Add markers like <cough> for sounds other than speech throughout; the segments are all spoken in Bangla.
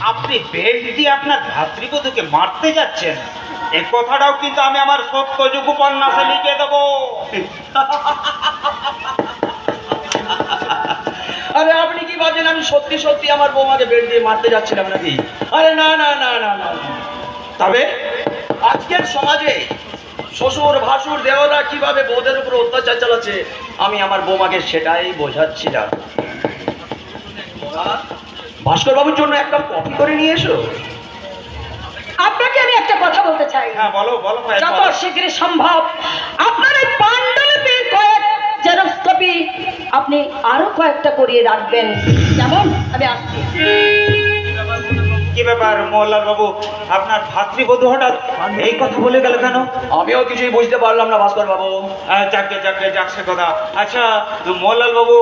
আপনি বেল্ট দিয়ে আপনার ভাতৃবধূকে মারতে যাচ্ছেন। এই কথাটাও কিন্তু আমি আমার সত্যযুগ উপন্যাসে লিখে দেবো। আরে, আপনি কি ভাবছেন আমি সত্যি সত্যি আমার বৌমাকে বেল্ট দিয়ে মারতে যাচ্ছিলাম নাকি? আরে না না না না না। তবে আজকের সমাজে শ্বশুর ভাসুর দেওরা কীভাবে বউদের উপর অত্যাচার চালাচ্ছে আমি আমার বৌমাকে সেটাই বোঝাচ্ছিলাম ভাস্কর বাবুর জন্য একটা কফি করে নিয়ে এসো। আপনাকে আমি একটা কথা বলতে চাই। হ্যাঁ বলো বলো যত শীঘ্র সম্ভব আপনার এই পাণ্ডুলিপির কয়েক জেরক্স কপি আপনি আরও কয়েকটা করিয়ে রাখবেন। যেমন আমি আসছি। কি ব্যাপার মোহনলাল বাবু? আপনার ভাতৃবধূ হঠাৎ এই কথা বলে গেল কেন? আমিও কিছুই বুঝতে পারলাম না ভাস্কর বাবু। যাকে যাকে যাক সে কথা। আচ্ছা মোহনলাল বাবু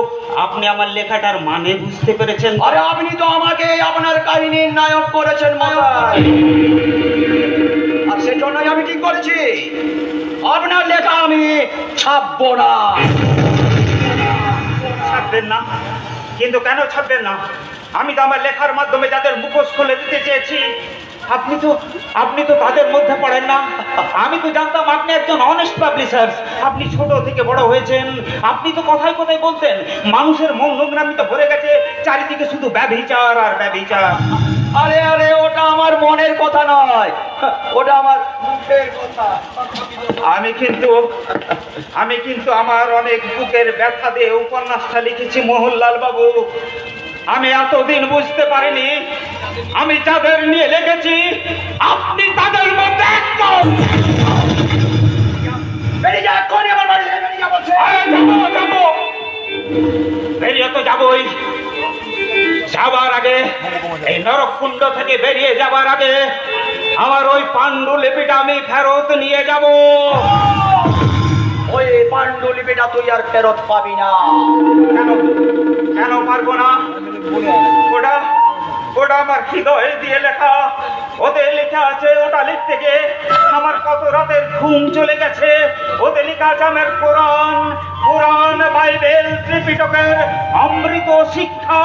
আপনি আমার লেখাটার মানে বুঝতে পেরেছেন? আরে আপনি তো আমাকে আপনার কাহিনীর নায়ক করেছেন আর সেজন্যই আমি ঠিক করেছি? আপনার লেখা আমি ছাপবো না। ছাড়বেন না? কিন্তু কেন ছাড়বেন না? আমি তো আমার লেখার মাধ্যমে যাদের মুখোশ খুলে দিতে চেয়েছি, আপনি তো আপনি তো তাদের মধ্যে পড়েন না। আমি তো জানতাম আপনি একজন অনেস্ট পাবলিশার আপনি ছোট থেকে বড় হয়েছেন, আপনি তো কথায় কথায় বলতেন, মানুষের মন নোংরামিতে ভরে গেছে, চারিদিকে শুধু ব্যভিচার আর ব্যভিচার। আরে আরে, ওটা আমার মনের কথা নয়। ওটা আমার মুখের কথা। আমি কিন্তু আমি কিন্তু আমার অনেক বুকের ব্যথা দিয়ে উপন্যাসটা লিখেছি, মোহনলাল বাবু। আমি এতদিন বুঝতে পারিনি। আমি যাদের নিয়ে লিখেছি আপনি তাদের মধ্যে একজন। বেরিয়ে তো যাবোই। যাবার আগে এই নরকুণ্ড থেকে বেরিয়ে যাবার আগে আমার ওই পাণ্ডুলিপিটা আমি ফেরত নিয়ে যাব। ওই পাণ্ডুলিপিটা তুই আর ফেরত পাবি না। কেন? কেন পারব না? ওটা ওটা আমার হৃদয় দিয়ে লেখা। ওতে লেখা আছে, ওটা লিখতে গিয়ে আমার কত রাতের ঘুম চলে গেছে। ওতে লেখা আছে আমার কোরআন। কোরআন বাইবেল ত্রিপিটকের অমৃত শিক্ষা।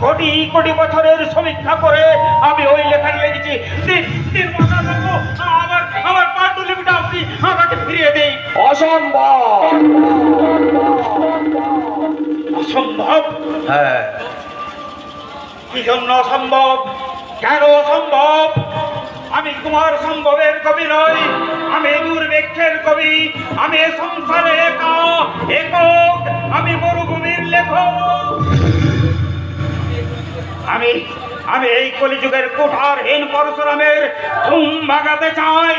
কোটি কোটি বছরের সমীক্ষা করে আমি ওই লেখা লিখেছি। আমার আমার পাণ্ডুলিপিটা আপনি আমাকে ফিরিয়ে দেই অসম্ভব। অসম্ভব? হ্যাঁ। কি জন্য অসম্ভব? কেন অসম্ভব? আমি কুমার সম্ভবের কবি নই আমি দুর্ভিক্ষের কবি আমি সংসারে একা একক আমি মরুভূমির লেখক। আমি আমি এই কলিযুগের কুঠারহীন পরশুরামের ঘুম ভাগাতে চাই।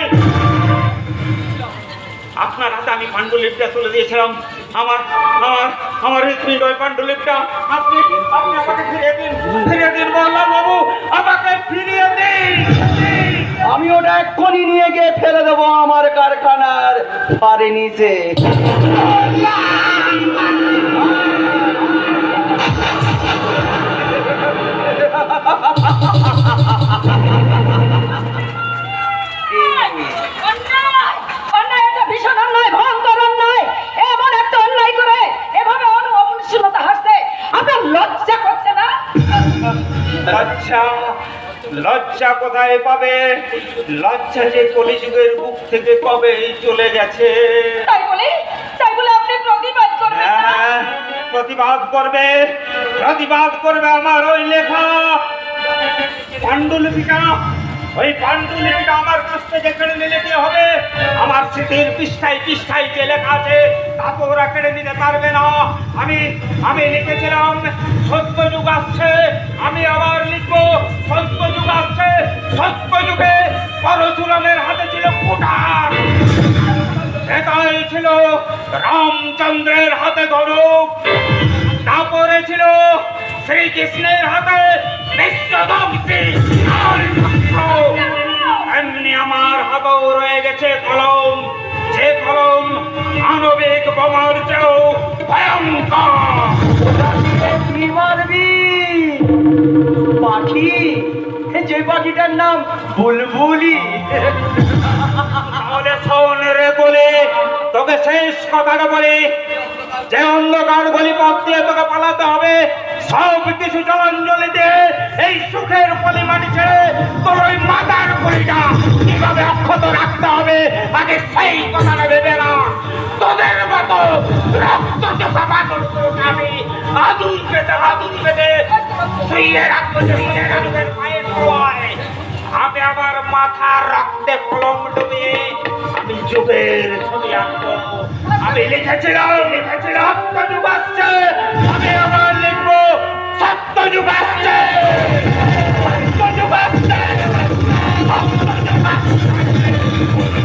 আপনার হাতে আমি পাণ্ডুলিপটা তুলে দিয়েছিলাম। আমার আমার আমার হৃদয় পাণ্ডুলিপটা। আপনি আপনি আমাকে ফিরিয়ে দিন ফিরিয়ে দিন বললাম বাবু আমাকে ফিরিয়ে দিন। আমি ওটা এক্ষুনি নিয়ে গিয়ে ফেলে দেবো আমার কারখানার পারে নিচে। অন্যায় <laughs> লজ্জা লজ্জা কোথায় পাবে? লজ্জা যে কলিযুগের বুক থেকে কবে চলে গেছে? তাই বলে তাই বলে আপনি প্রতিবাদ করবেন না? হ্যাঁ, প্রতিবাদ করবে প্রতিবাদ করবে আমার ওই লেখা। পাণ্ডুলিপিকা ওই পাণ্ডুলিপিটা আমার কাছ থেকে কেড়ে নিলে কি হবে? আমার স্মৃতির পৃষ্ঠায় পৃষ্ঠায় যে লেখা আছে তা তো ওরা কেড়ে নিতে পারবে না। আমি আমি লিখেছিলাম সত্য যুগ আসছে আমি আবার লিখব সত্য যুগ আসছে সত্য যুগে পরশুরামের হাতে ছিল কুঠার এটাই ছিল রামচন্দ্রের হাতে ধনুক। তারপরে ছিল শ্রীকৃষ্ণের হাতে এমনি আমার হাতেও রয়ে গেছে কলম। যে কলম মানবিক বোমার চেয়েও ভয়ঙ্কর। পাখি। যে পাখিটার নাম বুলবুলি। বলে তোকে শেষ কথাটা বলি। যে অন্ধকার গলি পথ দিয়ে তোকে পালাতে হবে, সব কিছু জলাঞ্জলি দিয়ে এই সুখের পরিমাণি ছেড়ে তোর ওই মাতার পরিটা কীভাবে অক্ষত রাখতে হবে, আগে সেই কথাটা ভেবে না। তোদের মতো রক্ত চোখা মানুষকে আমি আদুল পেতে আদুল পেতে শুয়ে রাখব মাথা রক্তে কলম ডুবিয়ে আমি যুগের ছবি আঁকবো। আমি লিখেছিলাম লিখেছিলাম সত্যযুগ আসছে আমি আমার লিখব সত্যযুগ আসছে সত্যযুগ আসছে সত্যযুগ আসছে